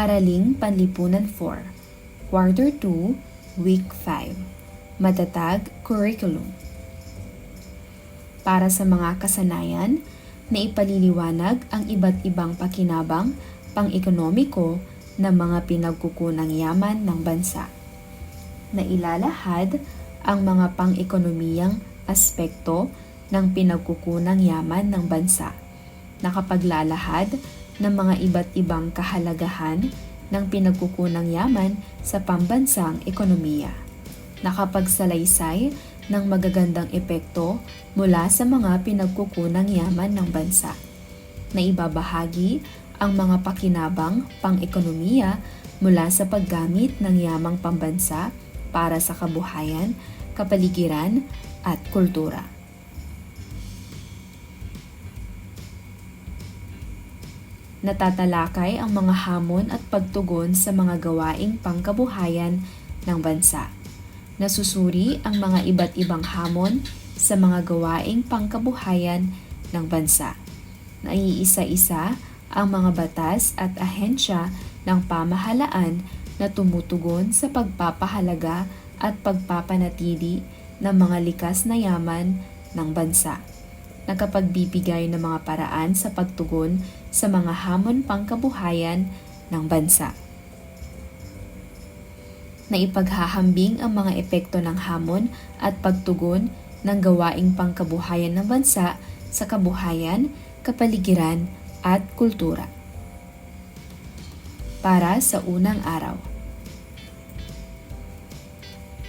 Araling Panlipunan 4, Quarter 2, Week 5. Matatag Curriculum. Para sa mga kasanayan, na ipaliliwanag ang iba't ibang pakinabang pang-ekonomiko ng mga pinagkukunang yaman ng bansa. Nailalahad ang mga pang-ekonomiyang aspekto ng pinagkukunang yaman ng bansa. Nakapaglalahad ng mga iba't ibang kahalagahan ng pinagkukunang yaman sa pambansang ekonomiya. Nakapagsalaysay ng magagandang epekto mula sa mga pinagkukunang yaman ng bansa. Naibabahagi ang mga pakinabang pang-ekonomiya mula sa paggamit ng yamang pambansa para sa kabuhayan, kapaligiran at kultura. Natatalakay ang mga hamon at pagtugon sa mga gawaing pangkabuhayan ng bansa nasusuri ang mga iba't ibang hamon sa mga gawaing pangkabuhayan ng bansa. Naiisa-isa ang mga batas at ahensya ng pamahalaan na tumutugon sa pagpapahalaga at pagpapanatili ng mga likas na yaman ng bansa. Nakapagbibigay ng mga paraan sa pagtugon sa mga hamon pangkabuhayan ng bansa na ipaghahambing ang mga epekto ng hamon at pagtugon ng gawaing pangkabuhayan ng bansa sa kabuhayan, kapaligiran at kultura. Para sa unang araw.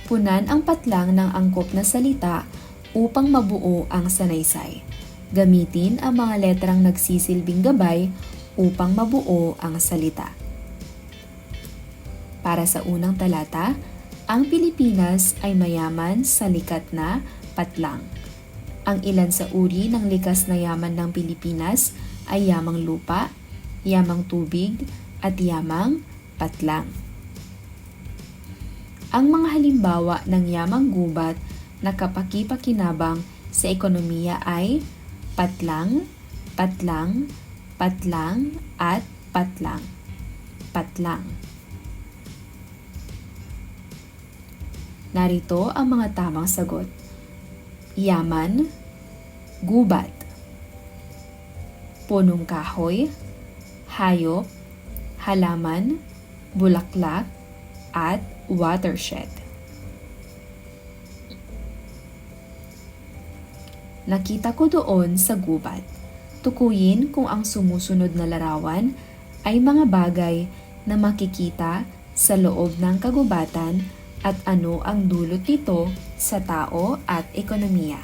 Punan ang patlang ng angkop na salita upang mabuo ang sanaysay. Gamitin ang mga letrang nagsisilbing gabay upang mabuo ang salita. Para sa unang talata, ang Pilipinas ay mayaman sa likat na patlang. Ang ilan sa uri ng likas na yaman ng Pilipinas ay yamang lupa, yamang tubig, at yamang patlang. Ang mga halimbawa ng yamang gubat na kapakipakinabang sa ekonomiya ay patlang, patlang, patlang, at patlang. Patlang. Narito ang mga tamang sagot. Yaman, gubat, punong kahoy, hayop, halaman, bulaklak, at watershed. Nakita ko doon sa gubat. Tukuyin kung ang sumusunod na larawan ay mga bagay na makikita sa loob ng kagubatan at ano ang dulot nito sa tao at ekonomiya.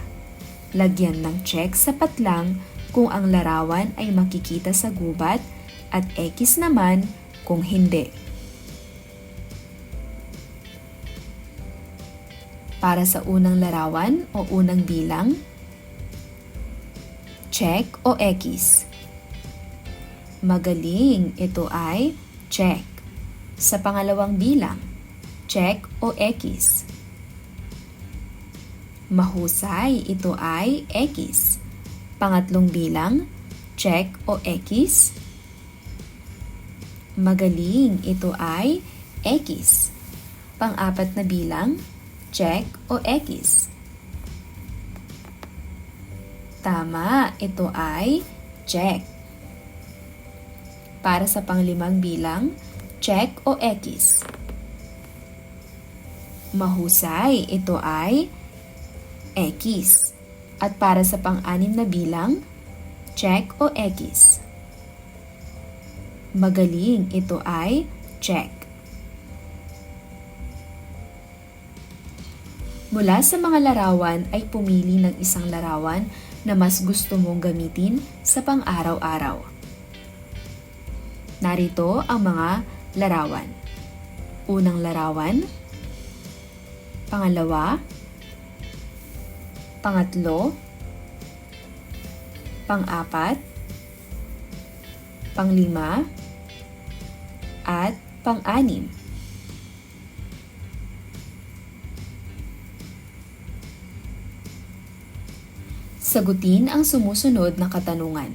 Lagyan ng check sa patlang kung ang larawan ay makikita sa gubat at X naman kung hindi. Para sa unang larawan o unang bilang, check o X. Magaling, ito ay check. Sa pangalawang bilang, check o X. Mahusay, ito ay X. Pangatlong bilang, check o X. Magaling, ito ay X. Pang-apat na bilang, check o X. Tama, ito ay check. Para sa panglimang bilang, check o X. Mahusay, ito ay X. At para sa pang-anim na bilang, check o X. Magaling, ito ay check. Mula sa mga larawan ay pumili ng isang larawan na mas gusto mong gamitin sa pang-araw-araw. Narito ang mga larawan. Unang larawan, Pangalawa, pangatlo, pang-apat, panglima, at pang-anim. Sagutin ang sumusunod na katanungan.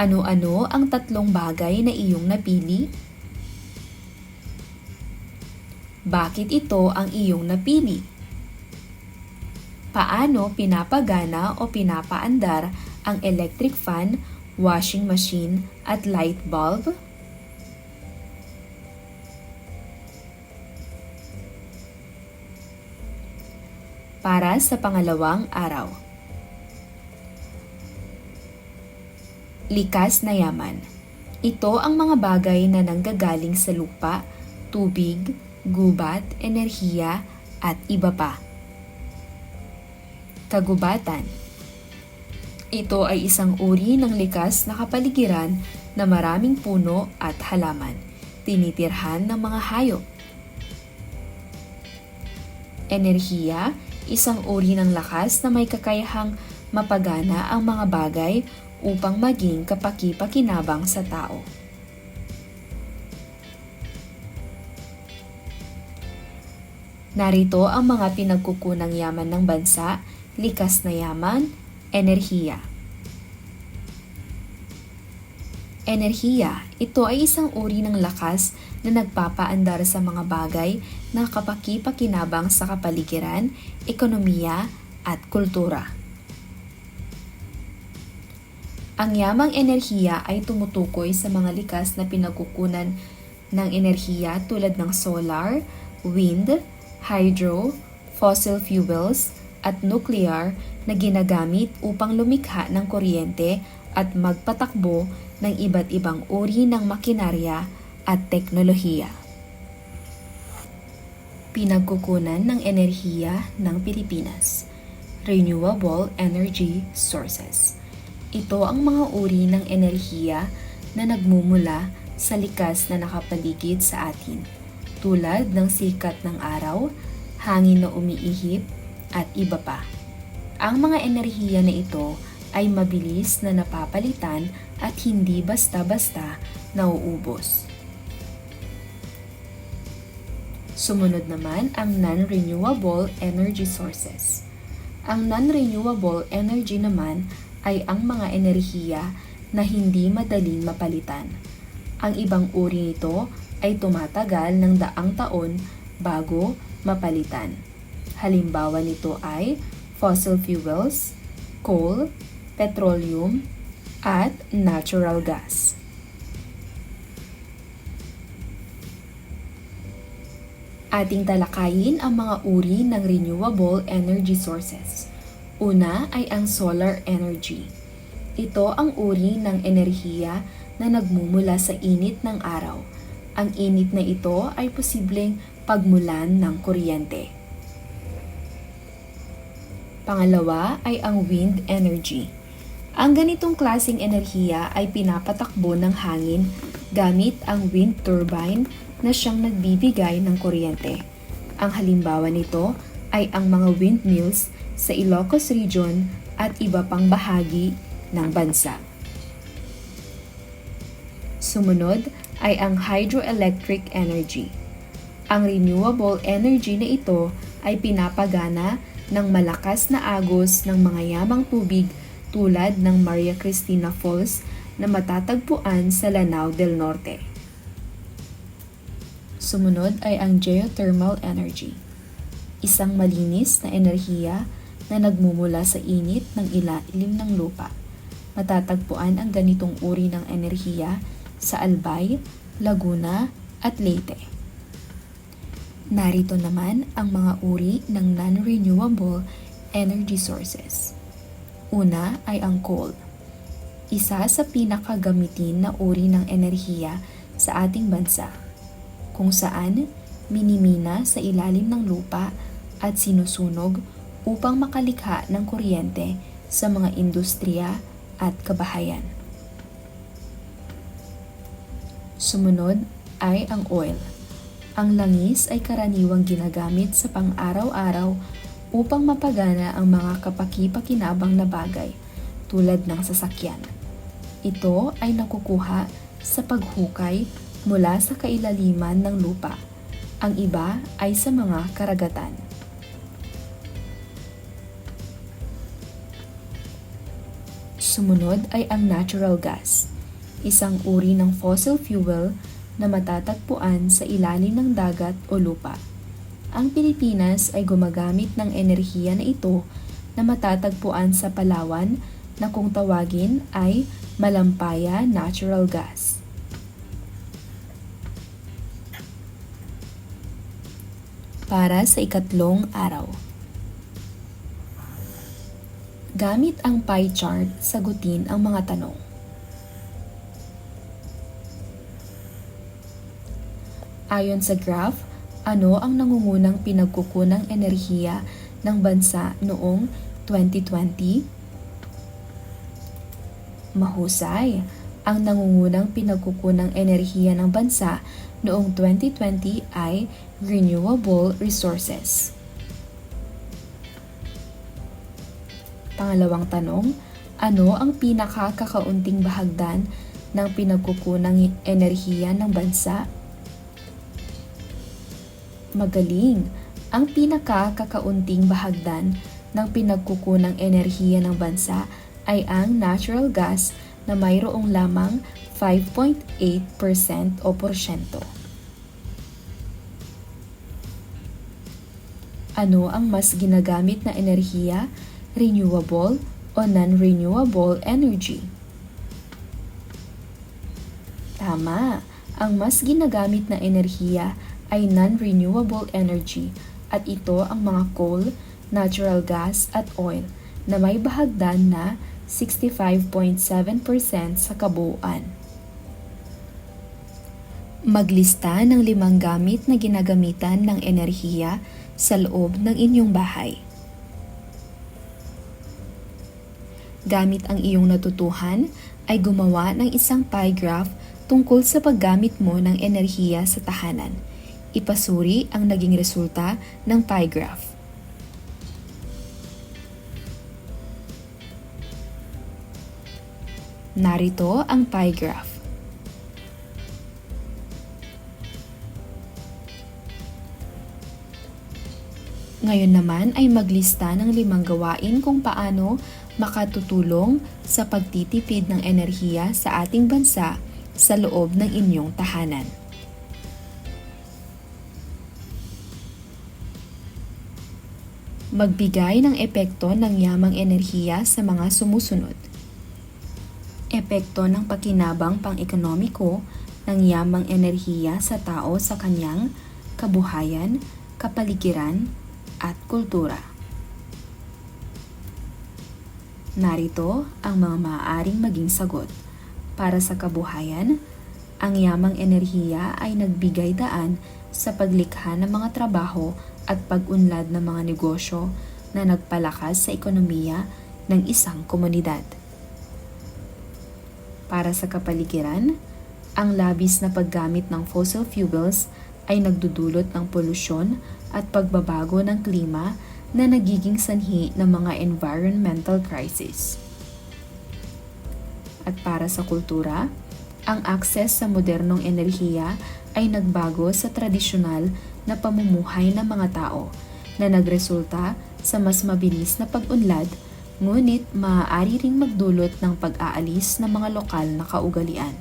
Ano-ano ang tatlong bagay na iyong napili? Bakit ito ang iyong napili? Paano pinapagana o pinapaandar ang electric fan, washing machine at light bulb? Para sa pangalawang araw. Likas na yaman. Ito ang mga bagay na nanggagaling sa lupa, tubig, gubat, enerhiya, at iba pa. Kagubatan Ito ay isang uri ng likas na kapaligiran na maraming puno at halaman, tinitirhan ng mga hayop. Enerhiya, isang uri ng lakas na may kakayahang mapagana ang mga bagay upang maging kapaki-pakinabang sa tao. Narito ang mga pinagkukunang yaman ng bansa, likas na yaman, enerhiya. Enerhiya, ito ay isang uri ng lakas na nagpapaandar sa mga bagay na kapaki-pakinabang sa kapaligiran, ekonomiya, at kultura. Ang yamang enerhiya ay tumutukoy sa mga likas na pinagkukunan ng enerhiya tulad ng solar, wind, hydro, fossil fuels, at nuclear na ginagamit upang lumikha ng kuryente at magpatakbo ng iba't ibang uri ng makinarya at teknolohiya. Pinagkukunan ng enerhiya ng Pilipinas Renewable Energy Sources Ito ang mga uri ng enerhiya na nagmumula sa likas na nakapaligid sa atin tulad ng sikat ng araw, hangin na umiihip, at iba pa. Ang mga enerhiya na ito ay mabilis na napapalitan at hindi basta-basta nauubos. Sumunod naman ang non-renewable energy sources. Ang non-renewable energy naman ay ang mga enerhiya na hindi madaling mapalitan. Ang ibang uri nito ay tumatagal ng daang taon bago mapalitan. Halimbawa nito ay fossil fuels, coal, petroleum, at natural gas. Ating talakayin ang mga uri ng renewable energy sources. Una ay ang solar energy. Ito ang uri ng enerhiya na nagmumula sa init ng araw ang init na ito ay posibleng pagmulan ng kuryente. Pangalawa ay ang wind energy. Ang ganitong klasing enerhiya ay pinapatakbo ng hangin gamit ang wind turbine na siyang nagbibigay ng kuryente. Ang halimbawa nito ay ang mga windmills sa Ilocos Region at iba pang bahagi ng bansa. Sumunod ay ang hydroelectric energy. Ang renewable energy na ito ay pinapagana ng malakas na agos ng mga yamang tubig tulad ng Maria Cristina Falls na matatagpuan sa Lanao del Norte. Sumunod ay ang geothermal energy, isang malinis na enerhiya na nagmumula sa init ng ilalim ng lupa. Matatagpuan ang ganitong uri ng enerhiya sa Albay, Laguna at Leyte. Narito naman ang mga uri ng non-renewable energy sources. Una ay ang coal. Isa sa pinakagamitin na uri ng enerhiya sa ating bansa, kung saan minimina sa ilalim ng lupa at sinusunog upang makalikha ng kuryente sa mga industriya at kabahayan. Sumunod ay ang oil. Ang langis ay karaniwang ginagamit sa pang-araw-araw upang mapagana ang mga kapaki-pakinabang na bagay tulad ng sasakyan. Ito ay nakukuha sa paghukay mula sa kailaliman ng lupa. Ang iba ay sa mga karagatan. Sumunod ay ang natural gas isang uri ng fossil fuel na matatagpuan sa ilalim ng dagat o lupa. Ang Pilipinas ay gumagamit ng enerhiya na ito na matatagpuan sa Palawan na kung tawagin ay Malampaya Natural Gas. Para sa ikatlong araw. Gamit ang pie chart, sagutin ang mga tanong. Ayon sa graph, ano ang nangungunang pinagkukunang enerhiya ng bansa noong 2020? Mahusay! Ang nangungunang pinagkukunang enerhiya ng bansa noong 2020 ay renewable resources. Pangalawang tanong, ano ang pinakakakaunting bahagdan ng pinagkukunang enerhiya ng bansa? Magaling! Ang pinakakakaunting bahagdan ng pinagkukunang enerhiya ng bansa ay ang natural gas na mayroong lamang 5.8% o porsyento. Ano ang mas ginagamit na enerhiya, renewable o non-renewable energy? Tama, ang mas ginagamit na enerhiya ay non-renewable energy at ito ang mga coal, natural gas at oil na may bahagdan na 65.7% sa kabuuan. Maglista ng limang gamit na ginagamitan ng enerhiya sa loob ng inyong bahay. Gamit ang iyong natutuhan ay gumawa ng isang pie graph tungkol sa paggamit mo ng enerhiya sa tahanan – ipasuri ang naging resulta ng pie graph. Narito ang pie graph. Ngayon naman ay maglista ng limang gawain kung paano makatutulong sa pagtitipid ng enerhiya sa ating bansa sa loob ng inyong tahanan. magbigay ng epekto ng yamang enerhiya sa mga sumusunod. Epekto ng pakinabang pang-ekonomiko ng yamang enerhiya sa tao sa kanyang kabuhayan, kapaligiran, at kultura. Narito ang mga maaaring maging sagot. Para sa kabuhayan, ang yamang enerhiya ay nagbigay daan sa paglikha ng mga trabaho at pag-unlad ng mga negosyo na nagpalakas sa ekonomiya ng isang komunidad. Para sa kapaligiran, ang labis na paggamit ng fossil fuels ay nagdudulot ng polusyon at pagbabago ng klima na nagiging sanhi ng mga environmental crisis. At para sa kultura, ang akses sa modernong enerhiya ay nagbago sa tradisyonal na pamumuhay ng mga tao na nagresulta sa mas mabilis na pag-unlad ngunit maaari ring magdulot ng pag-aalis ng mga lokal na kaugalian.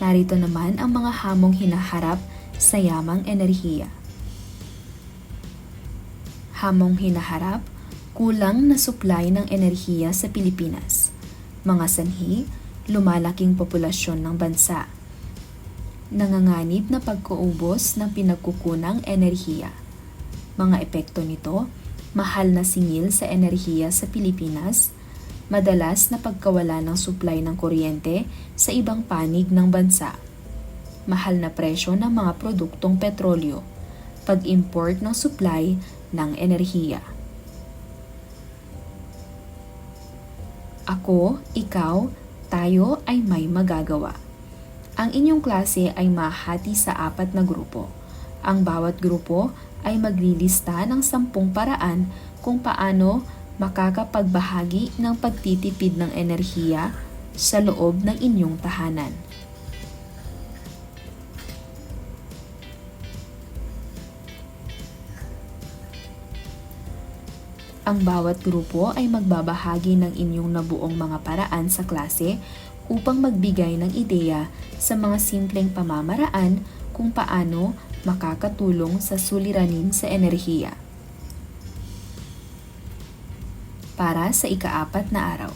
Narito naman ang mga hamong hinaharap sa yamang enerhiya. Hamong hinaharap, kulang na supply ng enerhiya sa Pilipinas. Mga sanhi, lumalaking populasyon ng bansa nanganganib na pagkuubos ng pinagkukunang enerhiya. Mga epekto nito, mahal na singil sa enerhiya sa Pilipinas, madalas na pagkawala ng supply ng kuryente sa ibang panig ng bansa, mahal na presyo ng mga produktong petrolyo, pag-import ng supply ng enerhiya. Ako, ikaw, tayo ay may magagawa. Ang inyong klase ay mahati sa apat na grupo. Ang bawat grupo ay maglilista ng sampung paraan kung paano makakapagbahagi ng pagtitipid ng enerhiya sa loob ng inyong tahanan. Ang bawat grupo ay magbabahagi ng inyong nabuong mga paraan sa klase upang magbigay ng ideya sa mga simpleng pamamaraan kung paano makakatulong sa suliranin sa enerhiya. Para sa ikaapat na araw.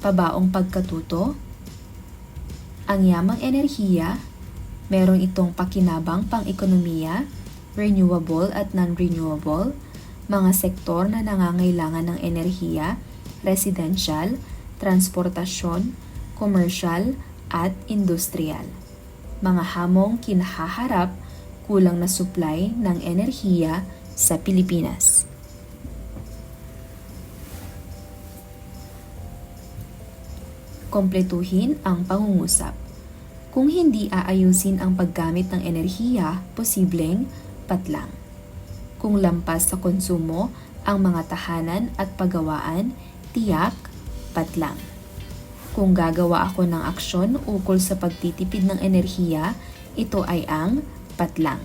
Pabaong pagkatuto Ang yamang enerhiya, merong itong pakinabang pang-ekonomiya, renewable at non-renewable, mga sektor na nangangailangan ng enerhiya, residential, transportasyon, commercial, at industrial. Mga hamong kinahaharap kulang na supply ng enerhiya sa Pilipinas. Kompletuhin ang pangungusap. Kung hindi aayusin ang paggamit ng enerhiya, posibleng patlang. Kung lampas sa konsumo ang mga tahanan at pagawaan, tiyak patlang. Kung gagawa ako ng aksyon ukol sa pagtitipid ng enerhiya, ito ay ang patlang.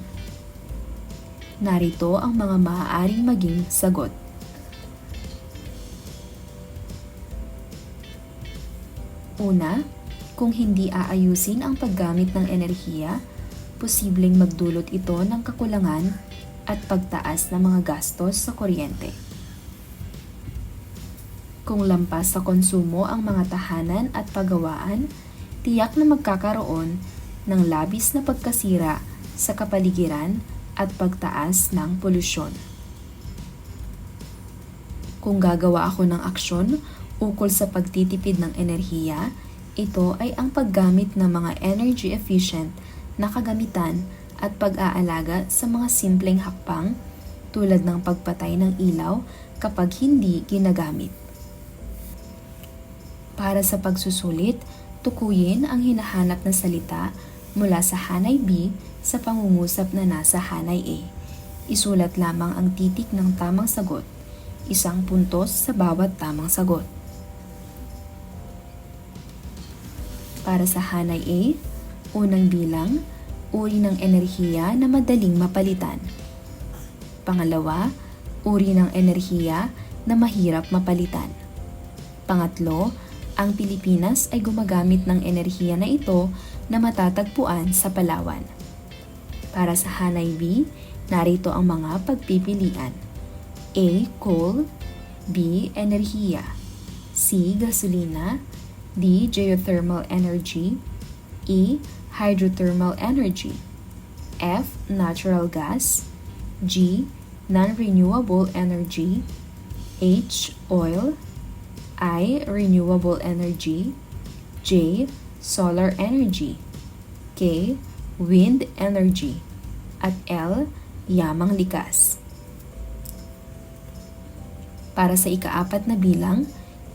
Narito ang mga maaaring maging sagot. Una, kung hindi aayusin ang paggamit ng enerhiya, posibleng magdulot ito ng kakulangan at pagtaas ng mga gastos sa kuryente. Kung lampas sa konsumo ang mga tahanan at pagawaan, tiyak na magkakaroon ng labis na pagkasira sa kapaligiran at pagtaas ng polusyon. Kung gagawa ako ng aksyon ukol sa pagtitipid ng enerhiya, ito ay ang paggamit ng mga energy efficient na kagamitan at pag-aalaga sa mga simpleng hakbang tulad ng pagpatay ng ilaw kapag hindi ginagamit. Para sa pagsusulit, tukuyin ang hinahanap na salita mula sa Hanay B sa pangungusap na nasa Hanay A. Isulat lamang ang titik ng tamang sagot, isang puntos sa bawat tamang sagot. Para sa Hanay A, unang bilang, uri ng enerhiya na madaling mapalitan. Pangalawa, uri ng enerhiya na mahirap mapalitan. Pangatlo, ang Pilipinas ay gumagamit ng enerhiya na ito na matatagpuan sa Palawan. Para sa Hanay B, narito ang mga pagpipilian. A. Coal B. Enerhiya C. Gasolina D. Geothermal energy E. Hydrothermal energy F. Natural gas G. Non-renewable energy H. Oil I. Renewable energy J. Solar energy K. Wind energy at L. Yamang likas. Para sa ikaapat na bilang,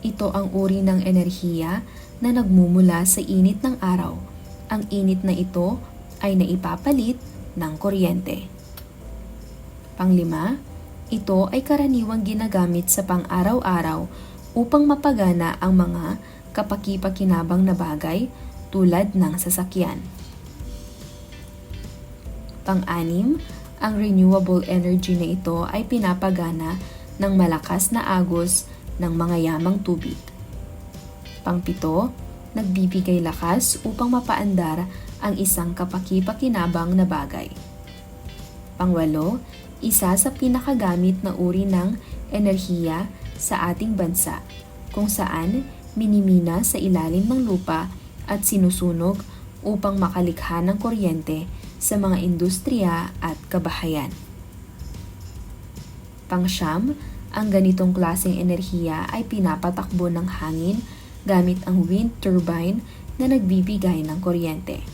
ito ang uri ng enerhiya na nagmumula sa init ng araw. Ang init na ito ay naipapalit ng kuryente. Panglima, ito ay karaniwang ginagamit sa pang-araw-araw upang mapagana ang mga kapaki-pakinabang na bagay tulad ng sasakyan. Pang-anim, ang renewable energy na ito ay pinapagana ng malakas na agos ng mga yamang tubig. Pangpito, nagbibigay lakas upang mapaandar ang isang kapaki-pakinabang na bagay. Pangwalo, isa sa pinakagamit na uri ng enerhiya sa ating bansa, kung saan minimina sa ilalim ng lupa at sinusunog upang makalikha ng kuryente sa mga industriya at kabahayan. Pangsyam, ang ganitong klaseng enerhiya ay pinapatakbo ng hangin gamit ang wind turbine na nagbibigay ng kuryente.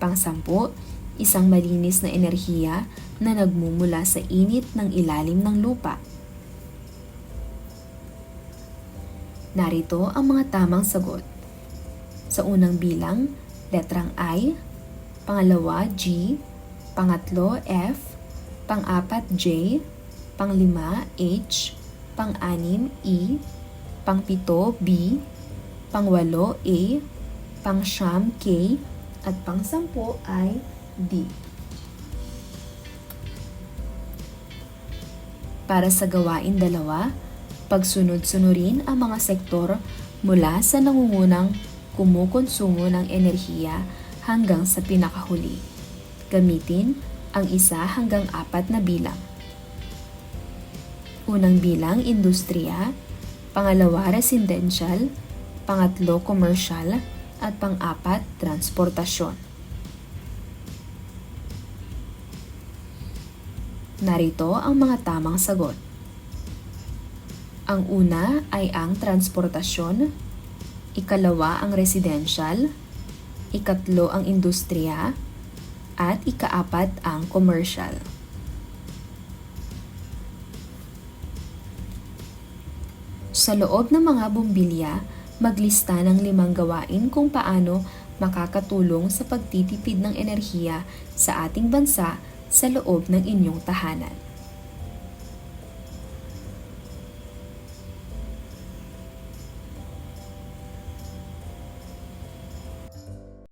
Pangsampu, isang malinis na enerhiya na nagmumula sa init ng ilalim ng lupa. Narito ang mga tamang sagot. Sa unang bilang, letrang I, pangalawa G, pangatlo F, pang-apat J, panglima H, pang-anim E, pangpito B, pangwalo A, pangsyam K, at pangsampo ay D. Para sa gawain dalawa, Pagsunod-sunurin ang mga sektor mula sa nangungunang kumukonsumo ng enerhiya hanggang sa pinakahuli. Gamitin ang isa hanggang apat na bilang. Unang bilang, industriya. Pangalawa, residential. Pangatlo, commercial. At pang-apat, transportasyon. Narito ang mga tamang sagot. Ang una ay ang transportasyon, ikalawa ang residential, ikatlo ang industriya, at ikaapat ang commercial. Sa loob ng mga bumbilya, maglista ng limang gawain kung paano makakatulong sa pagtitipid ng enerhiya sa ating bansa sa loob ng inyong tahanan.